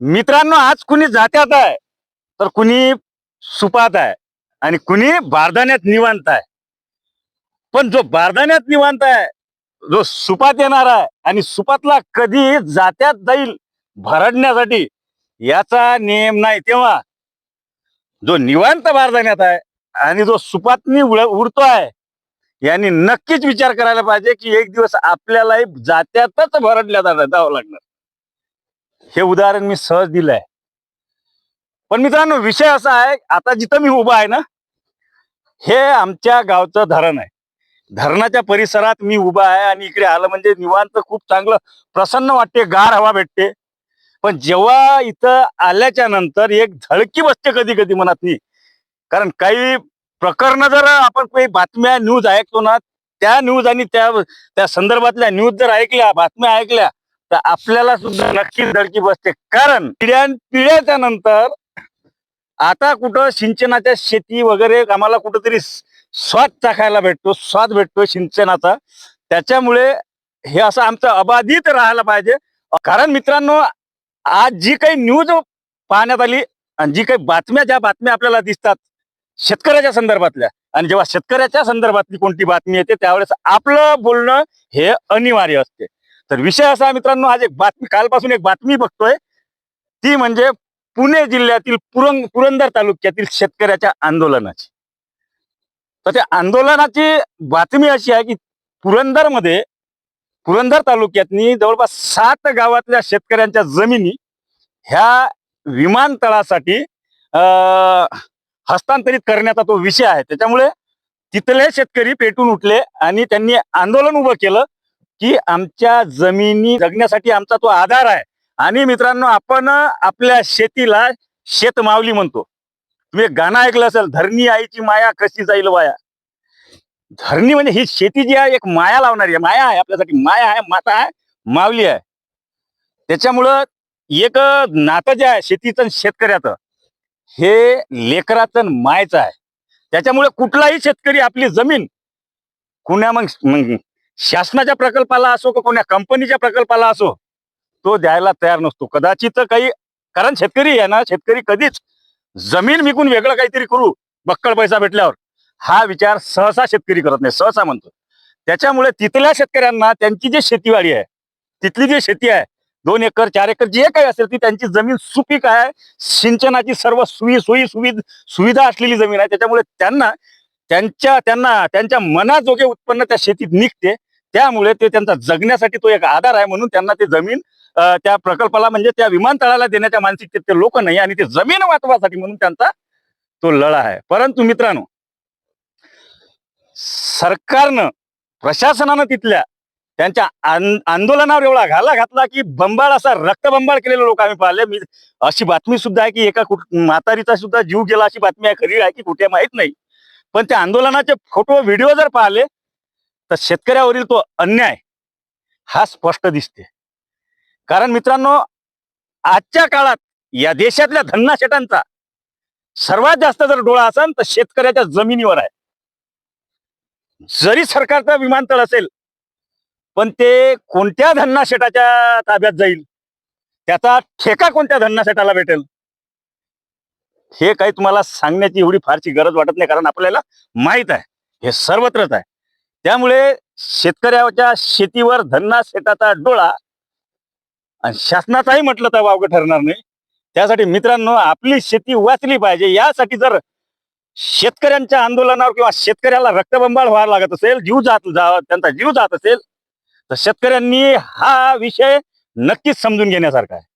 मित्रांनो आज कुणी जात्यात आहे तर कुणी सुपात आहे आणि कुणी बारदाण्यात निवांत आहे. पण जो बारदाण्यात निवांत आहे जो सुपात येणार आहे आणि सुपातला कधी जात्यात जाईल भरडण्यासाठी याचा नियम नाही. तेव्हा जो निवांत बारदाण्यात आहे आणि जो सुपातनी उड- उडतो आहे यांनी नक्कीच विचार करायला पाहिजे की एक दिवस आपल्यालाही जात्यातच भरडल्या जावं लागणार. हे उदाहरण मी सहज दिलंय. पण मित्रांनो विषय असा आहे आता जिथं मी उभा आहे ना हे आमच्या गावचं धरण आहे. धरणाच्या परिसरात मी उभा आहे आणि इकडे आलं म्हणजे निवांत खूप चांगलं प्रसन्न वाटते गार हवा भेटते. पण जेव्हा इथं आल्याच्यानंतर एक झळकी बसते कधी कधी मनात मी कारण काही प्रकरण जर आपण काही बातम्या न्यूज ऐकतो ना त्या न्यूज आणि त्या त्या संदर्भातल्या न्यूज जर ऐकल्या बातम्या ऐकल्या तर आपल्याला सुद्धा नक्कीच धडकी बसते. कारण पिढ्यान पिढ्याच्या नंतर आता कुठं सिंचनाच्या शेती वगैरे आम्हाला कुठंतरी स्वाद चाखायला भेटतो स्वाद भेटतो सिंचनाचा. त्याच्यामुळे हे असं आमचं अबाधित राहायला पाहिजे. कारण मित्रांनो आज जी काही न्यूज पाहण्यात आली आणि जी काही बातम्या ज्या बातम्या आपल्याला दिसतात शेतकऱ्याच्या संदर्भातल्या आणि जेव्हा शेतकऱ्याच्या संदर्भातली कोणती बातमी येते त्यावेळेस आपलं बोलणं हे अनिवार्य असते. तर विषय असा मित्रांनो आज एक बातमी कालपासून एक बातमी बघतोय. ती म्हणजे पुणे जिल्ह्यातील पुरंग पुरंदर तालुक्यातील शेतकऱ्याच्या आंदोलनाची. तर त्या आंदोलनाची बातमी अशी आहे की पुरंदरमध्ये पुरंदर तालुक्यातनी जवळपास सात गावातल्या शेतकऱ्यांच्या जमिनी ह्या विमानतळासाठी अं, हस्तांतरित करण्याचा तो विषय आहे. त्याच्यामुळे तिथले शेतकरी पेटून उठले आणि त्यांनी आंदोलन उभं केलं. की आमच्या जमिनी जगण्यासाठी आमचा तो आधार आहे. आणि मित्रांनो आपण आपल्या शेतीला शेतमावली म्हणतो. तुम्ही एक गाणं ऐकलं असेल धरणी आईची माया कशी जाईल वाया? धरणी म्हणजे ही शेती जी आहे एक माया लावणारी आहे. माया आहे आपल्यासाठी. माया आहे माता आहे मावली आहे. त्याच्यामुळं एक नातं जे आहे शेतीचं शेतकऱ्याचं हे लेकराचं मायचं आहे. त्याच्यामुळे कुठलाही शेतकरी आपली जमीन कुण्या मग शासनाच्या प्रकल्पाला असो का कोण्या कंपनीच्या प्रकल्पाला असो तो द्यायला तयार नसतो. कदाचित काही कारण शेतकरी आहे ना शेतकरी कधीच जमीन विकून वेगळं काहीतरी करू बक्कळ पैसा भेटल्यावर. हा विचार सहसा शेतकरी करत नाही सहसा म्हणतो. त्याच्यामुळे तिथल्या शेतकऱ्यांना त्यांची जी शेतीवाडी आहे तिथली जी शेती आहे दोन एकर चार एकर जे काही असेल ती त्यांची जमीन सुपीक आहे सिंचनाची सर्व सुई सोयी सुविध सुविधा असलेली जमीन आहे. त्याच्यामुळे त्यांना त्यांच्या त्यांना त्यांच्या मनाजोगे उत्पन्न त्या शेतीत निघते त्यामुळे ते त्यांचा जगण्यासाठी तो एक आधार आहे म्हणून त्यांना ते जमीन त्या प्रकल्पाला म्हणजे त्या विमानतळाला देण्याच्या मानसिकतेत ते लोक नाही आणि ते जमीन वाचवासाठी म्हणून त्यांचा तो लढा आहे. परंतु मित्रांनो सरकारनं प्रशासनानं तिथल्या त्यांच्या आंदोलनावर एवढा घाला घातला की बंबाळ असा रक्तबंबाळ केलेले लोक आम्ही पाहिले. मी अशी बातमी सुद्धा आहे की एका कुट- म्हातारीचा सुद्धा जीव गेला अशी बातमी आहे खरी आहे की कुठे माहीत नाही. पण त्या आंदोलनाचे फोटो व्हिडिओ जर पाहिले तर शेतकऱ्यावरील तो अन्याय हा स्पष्ट दिसते कारण मित्रांनो आजच्या काळात या देशातल्या धन्नाशेटांचा सर्वात जास्त जर डोळा असेल तर शेतकऱ्याच्या जमिनीवर आहे. जरी सरकारचा विमानतळ असेल पण ते कोणत्या धन्नाशेटाच्या ताब्यात जाईल? त्याचा ठेका कोणत्या धन्नाशेटाला भेटेल? हे काही तुम्हाला सांगण्याची एवढी फारशी गरज वाटत नाही कारण आपल्याला माहीत आहे. हे सर्वत्रच आहे. त्यामुळे शेतकऱ्याच्या शेतीवर धन्नाशेटाचा डोळा आणि शासनाचाही म्हटलं तर वावगं ठरणार नाही. त्यासाठी मित्रांनो आपली शेती वाचली पाहिजे. यासाठी जर शेतकऱ्यांच्या आंदोलनावर किंवा शेतकऱ्याला रक्तबंबाळ व्हायला लागत असेल जीव जात जा- त्यांचा जीव जात असेल तर शेतकऱ्यांनी हा विषय नक्कीच समजून घेण्यासारखा आहे.